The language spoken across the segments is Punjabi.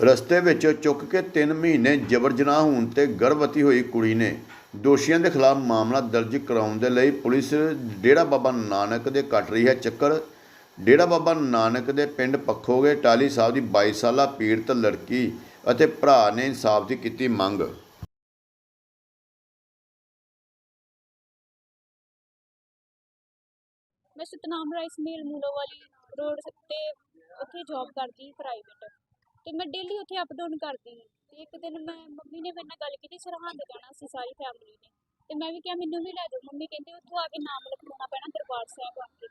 ਰਸਤੇ ਵਿੱਚ ਚੁੱਕ ਕੇ 3 ਮਹੀਨੇ ਜਬਰ ਜਨਾਹ ਹੋਣ ਤੇ ਗਰਭਵਤੀ ਹੋਈ ਕੁੜੀ ਨੇ ਦੋਸ਼ੀਆਂ ਦੇ ਖਿਲਾਫ ਮਾਮਲਾ ਦਰਜ ਕਰਾਉਣ ਦੇ ਲਈ ਪੁਲਿਸ ਡੇਰਾ ਬਾਬਾ ਨਾਨਕ ਦੇ ਕੱਟ ਰਹੀ ਹੈ ਚੱਕਰ। ਡੇਰਾ ਬਾਬਾ ਨਾਨਕ ਦੇ ਪਿੰਡ ਪੱਖੋਗੇ ਟਾਲੀ ਸਾਹਿਬ ਦੀ 22 ਸਾਲਾ ਪੀੜਤ ਲੜਕੀ ਅਤੇ ਭਰਾ ਨੇ ਇਨਸਾਫ ਦੀ ਕੀਤੀ ਮੰਗ। ਮੈਂ ਸਤਨਾਮ ਰਾਈਸ ਮਿਲ ਮੂਲੋ ਰੋਡ ਤੇ ਉੱਥੇ ਜੌਬ ਕਰਦੀ ਪ੍ਰਾਈਵੇਟ ਤੇ ਮੈਂ ਡੇਲੀ ਉੱਥੇ ਅਪ ਡਾਊਨ ਕਰਦੀ ਹਾਂ। ਤੇ ਇੱਕ ਦਿਨ ਮੈਂ ਮੰਮੀ ਨੇ ਮੇਰੇ ਨਾਲ ਗੱਲ ਕੀਤੀ ਸਰਹੰਦ ਜਾਣਾ ਸੀ ਸਾਰੀ ਫੈਮਿਲੀ ਨੇ। ਤੇ ਮੈਂ ਵੀ ਕਿਹਾ, ਮੈਨੂੰ ਵੀ ਲੈ ਜਾਓ। ਮੰਮੀ ਕਹਿੰਦੇ, ਉੱਥੋਂ ਆ ਕੇ ਨਾਮ ਲਿਖਵਾਉਣਾ ਪੈਣਾ ਦਰਬਾਰ ਸਾਹਿਬ ਆ ਕੇ।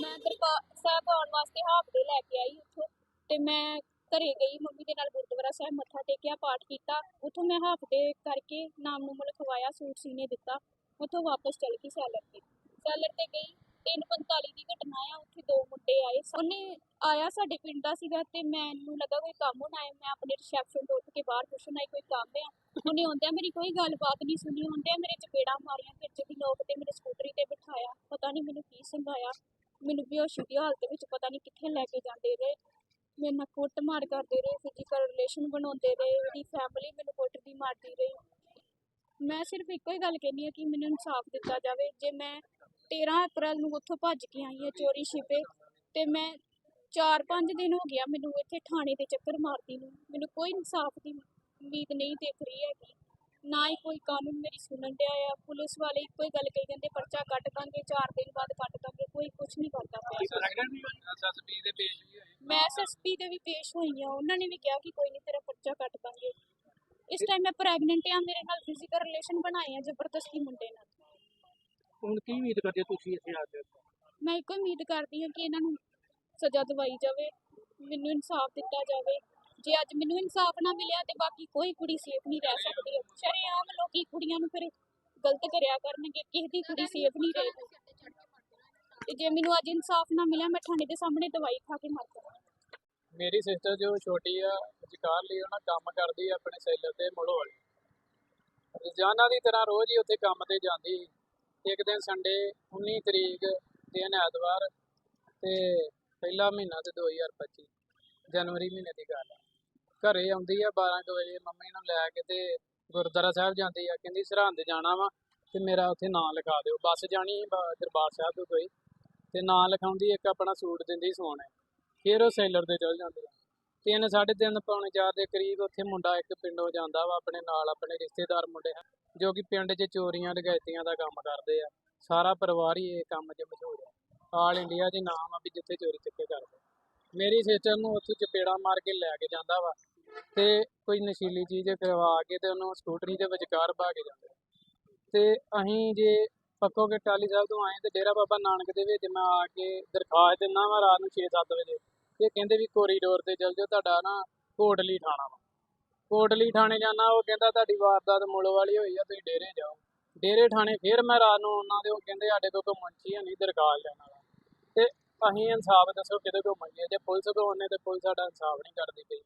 ਮੈਂ ਦਰਬਾਰ ਸਾਹਿਬ ਆਉਣ ਵਾਸਤੇ ਹਾਫ ਡੇ ਲੈ ਕੇ ਆਈ ਉੱਥੋਂ। ਤੇ ਮੈਂ ਘਰੇ ਗਈ, ਮੰਮੀ ਦੇ ਨਾਲ ਗੁਰਦੁਆਰਾ ਸਾਹਿਬ ਮੱਥਾ ਟੇਕਿਆ, ਪਾਠ ਕੀਤਾ। ਉੱਥੋਂ ਮੈਂ ਹਾਫ ਡੇ ਕਰਕੇ ਨਾਮ ਨੂੰ ਲਿਖਵਾਇਆ ਸੂਟ ਸੀਨੇ ਦਿੱਤਾ। ਉੱਥੋਂ ਵਾਪਸ ਚਲ ਗਈ ਸੈਲਰ ਤੇ। ਸੈਲਰ ਤੇ ਗਈ। 3:45 ਦੀ ਘਟਨਾ ਆ, ਉੱਥੇ ਦੋ ਮੁੰਡੇ ਆਏ। ਉਹਨੇ ਆਇਆ ਸਾਡੇ ਪਿੰਡ ਦਾ ਸੀਗਾ ਤੇ ਮੈਨੂੰ ਲੱਗਾ ਕੋਈ ਕੰਮ ਹੋਣਾ ਹੈ। ਮੈਂ ਆਪਣੇ ਰਿਸੈਪਸ਼ਨ ਤੋਂ ਉੱਠ ਕੇ ਬਾਹਰ ਪੁੱਛਣ ਆਈ, ਕੋਈ ਕੰਮ ਆ? ਉਹਨੇ ਆਉਂਦਿਆਂ ਮੇਰੀ ਕੋਈ ਗੱਲਬਾਤ ਨਹੀਂ ਸੁਣੀ। ਹੁੰਦਿਆਂ ਮੇਰੇ ਚਪੇੜਾਂ ਮਾਰੀਆਂ ਵਿੱਚ ਦੀ ਲੋਕ ਤੇ ਮੇਰੇ ਸਕੂਟਰੀ ਤੇ ਬਿਠਾਇਆ, ਪਤਾ ਨਹੀਂ ਮੈਨੂੰ ਕੀ ਸੰਭਾਇਆ ਮੈਨੂੰ ਬੇਹੋਸ਼ੀ ਦੀ ਹਾਲਤ ਵਿੱਚ ਪਤਾ ਨਹੀਂ ਕਿੱਥੇ ਲੈ ਕੇ ਜਾਂਦੇ ਰਹੇ। ਮੇਰੇ ਨਾਲ ਕੁੱਟ ਮਾਰ ਕਰਦੇ ਰਹੇ ਫਿਜ਼ੀਕਲ ਰਿਲੇਸ਼ਨ ਬਣਾਉਂਦੇ ਰਹੇ ਉਹਦੀ ਫੈਮਿਲੀ ਮੈਨੂੰ ਕੁੱਟਦੀ ਮਾਰਦੀ ਰਹੀ। ਮੈਂ ਸਿਰਫ ਇੱਕੋ ਹੀ ਗੱਲ ਕਹਿੰਦੀ ਹਾਂ ਕਿ ਮੈਨੂੰ ਇਨਸਾਫ ਦਿੱਤਾ ਜਾਵੇ। ਜੇ ਮੈਂ 13 ਅਪ੍ਰੈਲ ਨੂੰ ਉੱਥੋਂ ਭੱਜ ਕੇ ਆਈ ਹਾਂ ਚੋਰੀ ਛਿਪੇ ਤੇ ਮੈਂ 4-5 ਦਿਨ ਹੋ ਗਿਆ ਮੈਨੂੰ ਇੱਥੇ ਥਾਣੇ ਦੇ ਚੱਕਰ ਮਾਰਦੀ ਨੂੰ। ਮੈਨੂੰ ਕੋਈ ਇਨਸਾਫ ਦੀ ਉਮੀਦ ਨਹੀਂ ਦਿਖ ਰਹੀ ਹੈਗੀ ਨਾ ਹੀ ਕੋਈ ਕਾਨੂੰਨ ਮੇਰੀ ਸੁਣਨ ਡਿਆ ਆ। ਪੁਲਿਸ ਵਾਲੇ ਇੱਕੋ ਹੀ ਗੱਲ ਕਹੀ ਜਾਂਦੇ ਪਰਚਾ ਕੱਟ ਦਾਂਗੇ 4 ਦਿਨ ਬਾਅਦ ਕੱਟ ਦਾਂਗੇ ਕੋਈ ਕੁਝ ਨਹੀਂ ਕਰਦਾ ਪਿਆ। ਮੈਂ ਐਸਐਸਪੀ ਦੇ ਵੀ ਪੇਸ਼ ਹੋਈ ਆ ਉਹਨਾਂ ਨੇ ਵੀ ਕਿਹਾ ਕਿ ਕੋਈ ਨਹੀਂ ਤੇਰਾ ਪਰਚਾ ਕੱਟ ਦਾਂਗੇ। ਇਸ ਟਾਈਮ ਮੈਂ ਪ੍ਰੈਗਨੈਂਟ ਆ ਮੇਰੇ ਨਾਲ ਫਿਜ਼ੀਕਲ ਰਿਲੇਸ਼ਨ ਬਣਾਏ ਆ ਜ਼ਬਰਦਸਤੀ ਮੁੰਡੇ ਨਾਲ। ਹੁਣ ਕੀ ਉਮੀਦ ਕਰਦੇ ਹੋ ਤੁਸੀਂ ਇੱਥੇ ਆ ਕੇ ਮੈਂ ਇੱਕੋ ਉਮੀਦ ਕਰਦੀ ਹਾਂ ਕਿ ਇਹਨਾਂ ਨੂੰ ਸਜ਼ਾ ਦਿਵਾਈ ਜਾਵੇ ਮੈਨੂੰ ਇਨਸਾਫ ਦਿੱਤਾ ਜਾਵੇ। ਜੇ ਅੱਜ ਮੈਨੂੰ ਇਨਸਾਫ ਨਾ ਮਿਲਿਆ ਤੇ ਬਾਕੀ ਕੋਈ ਕੁੜੀ ਸੇਫ ਨਹੀਂ ਰਹਿ ਸਕਦੀ। ਸ਼ਰੇਆਮ ਲੋਕੀ ਕੁੜੀਆਂ ਨੂੰ ਫਿਰ ਗਲਤ ਕਰਿਆ ਕਰਨਗੇ ਕਿਸੇ ਦੀ ਕੁੜੀ ਸੇਫ ਨਹੀਂ ਰਹੇਗੀ। ਤੇ ਜੇ ਮੈਨੂੰ ਅੱਜ ਇਨਸਾਫ ਨਾ ਮਿਲਿਆ ਮੈਂ ਥਾਣੇ ਦੇ ਸਾਹਮਣੇ ਦਵਾਈ ਖਾ ਕੇ ਮਰ ਜਾਵਾਂ। ਮੇਰੀ ਸਿਸਟਰ ਜੋ ਛੋਟੀ ਆ ਵਿਚਕਾਰ ਲਈ ਉਹਨਾਂ ਕੰਮ ਕਰਦੀ ਆ ਆਪਣੇ ਸੈਲਰ ਤੇ ਮੁੜੋ ਵਾਲੀ। ਰੋਜ਼ਾਨਾ ਦੀ ਤਰ੍ਹਾਂ ਰੋਜ਼ ਹੀ ਉੱਥੇ ਕੰਮ ਤੇ ਜਾਂਦੀ। ਸੀ। ਇੱਕ ਦਿਨ ਸੰਡੇ 19 ਤਰੀਕ ਦਿਨ ਐਤਵਾਰ ਤੇ ਪਹਿਲਾ ਮਹੀਨਾ ਤੇ 2025 ਜਨਵਰੀ ਮਹੀਨੇ ਦੀ ਗੱਲ ਆ। ਘਰੇ ਆਉਂਦੀ ਆ 12 ਕੁ ਵਜੇ, ਮੰਮੀ ਨੂੰ ਲੈ ਕੇ ਤੇ ਗੁਰਦੁਆਰਾ ਸਾਹਿਬ ਜਾਂਦੀ ਆ, ਕਹਿੰਦੀ ਸਰਹੰਦ ਜਾਣਾ ਵਾ ਤੇ ਮੇਰਾ ਉੱਥੇ ਨਾਂ ਲਿਖਾ ਦਿਓ। ਬੱਸ ਜਾਣੀ ਬ- ਦਰਬਾਰ ਸਾਹਿਬ ਤੋਂ ਕੋਈ ਤੇ ਨਾਂ ਲਿਖਾਉਂਦੀ, ਇੱਕ ਆਪਣਾ ਸੂਟ ਦਿੰਦੀ ਸੋਨੇ ਫਿਰ ਉਹ ਸੇਲਰ ਦੇ ਚਲ ਜਾਂਦੇ ਆ। ਤਿੰਨ, ਸਾਢੇ ਤਿੰਨ ਪੌਣੇ ਚਾਰ ਦੇ ਕਰੀਬ ਉੱਥੇ ਮੁੰਡਾ ਇੱਕ ਪਿੰਡੋਂ ਜਾਂਦਾ ਵਾ, ਆਪਣੇ ਨਾਲ ਆਪਣੇ ਰਿਸ਼ਤੇਦਾਰ ਮੁੰਡੇ ਜੋ ਕਿ ਪਿੰਡ 'ਚ ਚੋਰੀਆਂ ਡਕੈਤੀਆਂ ਦਾ ਕੰਮ ਕਰਦੇ ਆ। ਸਾਰਾ ਪਰਿਵਾਰ ਹੀ ਇਹ ਕੰਮ 'ਚ ਮਸ਼ਹੂਰ ਹੈ। ਆਲ ਇੰਡੀਆ 'ਚ ਨਾਮ ਆ ਵੀ ਜਿੱਥੇ ਚੋਰੀ ਚੱਕੇ ਕਰਦੇ। ਮੇਰੀ ਸਿਸਟਰ ਨੂੰ ਉੱਥੋਂ ਚਪੇੜਾ ਮਾਰ ਕੇ ਲੈ ਕੇ ਜਾਂਦਾ ਵਾ ਤੇ ਕੋਈ ਨਸ਼ੀਲੀ ਚੀਜ਼ ਕਰਵਾ ਕੇ ਤੇ ਉਹਨੂੰ ਸਕੂਟਰੀ ਦੇ ਵਿਚਕਾਰ ਭਾ ਕੇ ਜਾਂਦੇ। ਤੇ ਅਸੀਂ ਜੇ ਪੱਕੋ ਕੇ ਟਾਲੀ ਸਾਹਿਬ ਤੋਂ ਆਏ ਤੇ ਡੇਰਾ ਬਾਬਾ ਨਾਨਕ ਦੇ ਵਿੱਚ ਮੈਂ ਆ ਕੇ ਦਰਖਾਸਤ ਦਿੰਦਾ ਵਾ ਰਾਤ ਨੂੰ 6-7 ਵਜੇ। ਇਹ ਕਹਿੰਦੇ ਵੀ ਕੋਰੀਡੋਰ ਤੇ ਚੱਲ ਜਾਓ, ਤੁਹਾਡਾ ਨਾ ਕੋਟਲੀ ਥਾਣਾ ਵਾ। ਕੋਟਲੀ ਥਾਣੇ ਜਾਣਾ, ਉਹ ਕਹਿੰਦਾ ਤੁਹਾਡੀ ਵਾਰਦਾਤ ਮੁੱਲ ਵਾਲੀ ਹੋਈ ਆ, ਤੁਸੀਂ ਡੇਰੇ ਜਾਓ। ਡੇਰੇ ਥਾਣੇ ਫਿਰ ਮੈਂ ਰਾਤ ਨੂੰ ਉਹਨਾਂ ਦੇ ਉਹ ਕਹਿੰਦੇ ਸਾਡੇ ਕੋਲ ਕੋਈ ਮੁੰਸ਼ੀ ਨਹੀਂ ਦਰਖਾਸਤ ਲੈਣ ਵਾਲਾ। ਤੇ ਅਸੀਂ ਇਨਸਾਫ ਦੱਸੋ ਕਿਹਦੇ ਕੋਲ ਮੰਗੀਏ ਜੇ ਪੁਲਿਸ ਕੋਲ ਉਹਨੇ ਤੇ ਪੁਲਿਸ ਸਾਡਾ ਇਨਸਾਫ ਨਹੀਂ ਕਰਦੀ ਪਈ।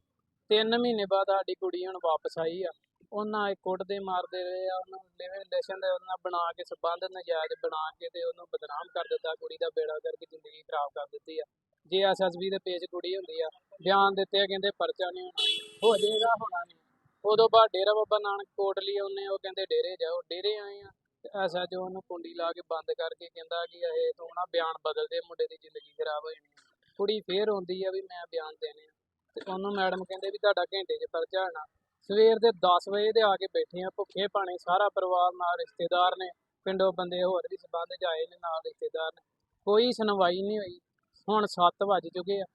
ਤਿੰਨ ਮਹੀਨੇ ਬਾਅਦ ਸਾਡੀ ਕੁੜੀ ਹੁਣ ਵਾਪਸ ਆਈ ਆ। ਉਹਨਾਂ ਇਹ ਕੁੱਟਦੇ ਮਾਰਦੇ ਰਹੇ ਆ, ਉਹਨੂੰ ਲਿਵਿੰਗ ਰਿਲੇਸ਼ਨ ਦੇ ਉਹਨਾਂ ਬਣਾ ਕੇ ਸਬੰਧ ਨਜਾਇਜ਼ ਬਣਾ ਕੇ ਤੇ ਉਹਨੂੰ ਬਦਨਾਮ ਕਰ ਦਿੱਤਾ, ਕੁੜੀ ਦਾ ਬੇੜਾ ਕਰਕੇ ਜ਼ਿੰਦਗੀ ਖਰਾਬ ਕਰ ਦਿੱਤੀ ਆ। ਜੇ ਐਸਐਸਬੀ ਦੇ ਪੇਜ ਕੁੜੀ ਹੁੰਦੀ ਆ ਬਿਆਨ ਦਿੱਤੇ ਆ, ਕਹਿੰਦੇ ਪਰਚਾ ਨਹੀਂ ਹੋਣਾ ਹੋ ਜਾਏਗਾ ਹੋਣਾ ਨਹੀਂ। ਉਦੋਂ ਬਾਅਦ ਡੇਰਾ ਬਾਬਾ ਨਾਨਕ ਕੋਟਲੀ ਉਹਨੇ ਉਹ ਕਹਿੰਦੇ ਡੇਰੇ ਜਾਓ ਡੇਰੇ ਆਏ ਆ ਤੇ ਐਸਐਚਓ ਉਹਨੂੰ ਕੁੰਡੀ ਲਾ ਕੇ ਬੰਦ ਕਰਕੇ ਕਹਿੰਦਾ ਕਿ ਇਹ ਤੂੰ ਨਾ ਬਿਆਨ ਬਦਲ ਦੇ ਮੁੰਡੇ ਦੀ ਜ਼ਿੰਦਗੀ ਖਰਾਬ ਹੋ ਜਾਣੀ ਆ। ਕੁੜੀ ਫੇਰ ਹੁੰਦੀ ਆ ਵੀ ਮੈਂ ਬਿਆਨ ਦੇਣੇ ਆ। ਤੇ ਉਹਨੂੰ ਮੈਡਮ ਕਹਿੰਦੇ ਵੀ ਤੁਹਾਡਾ ਘੰਟੇ 'ਚ ਪਰਚਾ ਹੋਣਾ। ਸਵੇਰ ਦੇ 10 ਵਜੇ ਦੇ ਆ ਕੇ ਬੈਠੇ ਆ ਭੁੱਖੇ ਪਾਣੇ ਸਾਰਾ ਪਰਿਵਾਰ ਨਾਲ ਰਿਸ਼ਤੇਦਾਰ ਨੇ ਪਿੰਡੋਂ ਬੰਦੇ ਹੋਰ ਵੀ ਸਬੰਧ 'ਚ ਆਏ ਨੇ ਨਾਲ ਰਿਸ਼ਤੇਦਾਰ ਨੇ। ਕੋਈ ਸੁਣਵਾਈ ਨਹੀਂ ਹੋਈ। ਹੁਣ 7 ਵੱਜ ਚੁੱਕੇ ਆ।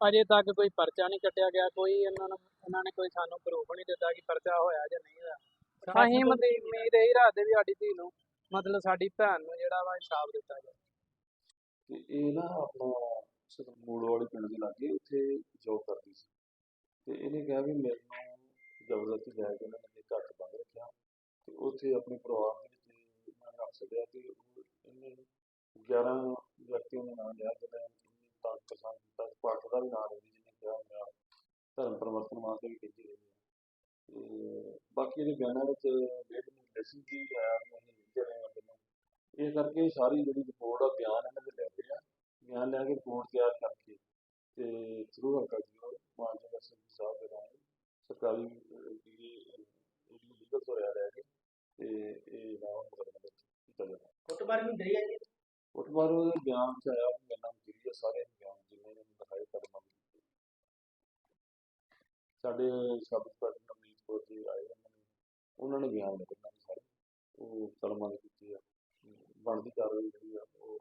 ਅਜੇ ਤੱਕ ਕੋਈ ਪਰਚਾ ਨਹੀਂ ਕੱਟਿਆ ਗਿਆ ਕੋਈ ਇਹਨਾਂ ਨੂੰ ਇਹਨਾਂ ਨੇ ਕੋਈ ਸਾਨੂੰ ਪ੍ਰੂਫ ਨਹੀਂ ਦਿੱਤਾ ਕਿ ਪਰਚਾ ਹੋਇਆ ਜਾਂ ਨਹੀਂ ਹੋਇਆ। ਅਸੀਂ ਮਤਲਬ ਉਮੀਦ ਇਹੀ ਰੱਖਦੇ ਵੀ ਸਾਡੀ ਧੀ ਨੂੰ ਮਤਲਬ ਸਾਡੀ ਭੈਣ ਨੂੰ ਜਿਹੜਾ ਵਾ ਇਨਸਾਫ ਦਿੱਤਾ ਜਾਵੇ। ਤੇ ਇਹ ਨਾ ਆਪਣਾ ਮੂੜ ਵਾਲੇ ਪਿੰਡ ਦੇ ਲਾਗੇ ਉੱਥੇ ਜੋਬ ਕਰਦੀ ਸੀ। ਤੇ ਇਹਨੇ ਕਿਹਾ ਵੀ ਮੈਨੂੰ ਜ਼ਬਰਦਸਤੀ ਲੈ ਕੇ ਉਹਨਾਂ ਨੇ ਘਰ 'ਚ ਬੰਦ ਰੱਖਿਆ। ਤੇ ਉੱਥੇ ਆਪਣੇ ਪਰਿਵਾਰ ਦੇ ਵਿੱਚ ਇਹਨਾਂ ਨੇ ਰੱਖ ਛੱਡਿਆ ਤੇ ਉਹ ਇਹਨੇ 11 ਵਿਅਕਤੀਆਂ ਦੇ ਨਾਮ ਲਿਆ ਜਿਹਨੇ ਤਾਂ ਪਸੰਦ ਕੀਤਾ ਪਾਠ ਦਾ ਵੀ ਨਾਮ ਲੈਂਦੀ ਜਿਹਨੇ ਕਿਹਾ ਮੇਰਾ ਧਰਮ ਪਰਿਵਰਤਨ ਵਾਸਤੇ ਵੀ ਕਹਿੰਦੀ ਰਹੀ ਤੇ ਬਾਕੀ ਇਹਦੇ ਬਿਆਨਾਂ ਵਿੱਚ ਡੇਢ ਨੂੰ ਲੈਸਨ ਕੀ ਆਇਆ ਵੀ ਅਸੀਂ ਲਿਖਦੇ ਰਹੇ ਹਾਂ ਪਹਿਲਾਂ ਇਹ ਕਰਕੇ ਸਾਰੀ ਜਿਹੜੀ ਰਿਪੋਰਟ ਆ ਬਿਆਨ ਇਹਨਾਂ ਦੇ ਲੈ ਲਏ ਆ। ਬਿਆਨ ਲੈ ਕੇ ਰਿਪੋਰਟ ਤਿਆਰ ਕਰਕੇ ਤੇ ਥਰੂ ਹਲਕਾ ਜੀ ਮਾਨਯੋਗ ਐਸਐਸਪੀ ਸਾਹਿਬ ਦੇ ਰਾਹੀਂ 40 ਦੀ ਇਹਦੀ ਲੀਗਲ ਤੋਂ ਰਹਿ ਰਹਿ ਕੇ ਤੇ ਇਹ ਨਾ ਮੁਕਦਮਾ ਕੀਤਾ ਜਾਣਾ ਕੁੱਟਮਾਰ ਵੀ ਹੁੰਦੀ ਹੈ ਜੀ? ਫੁੱਟਬਾਲ ਉਹਦੇ ਬਿਆਨ ਚ ਆਇਆ ਵੀ ਮੇਰੇ ਨਾਲ ਜਿਹੜੀ ਆ ਸਾਰੇ ਬਿਆਨ ਜਿੰਨੇ ਨੇ ਦਿਖਾਏ ਕਦਮਾਂ ਦੇ ਸਾਡੇ ਸਬ ਇੰਸਪੈਕਟਰ ਨਵਨੀਤ ਕੌਰ ਜੀ ਆਏ ਉਹਨਾਂ ਨੇ ਉਹਨਾਂ ਨੇ ਬਿਆਨ ਲਿਖੇ ਨਾਲ ਸਾਰੇ, ਉਹ ਕਲਮਾਂ ਦੀ ਕੀਤੀ ਆ, ਬਣਦੀ ਕਾਰਵਾਈ ਜਿਹੜੀ ਆ, ਉਹ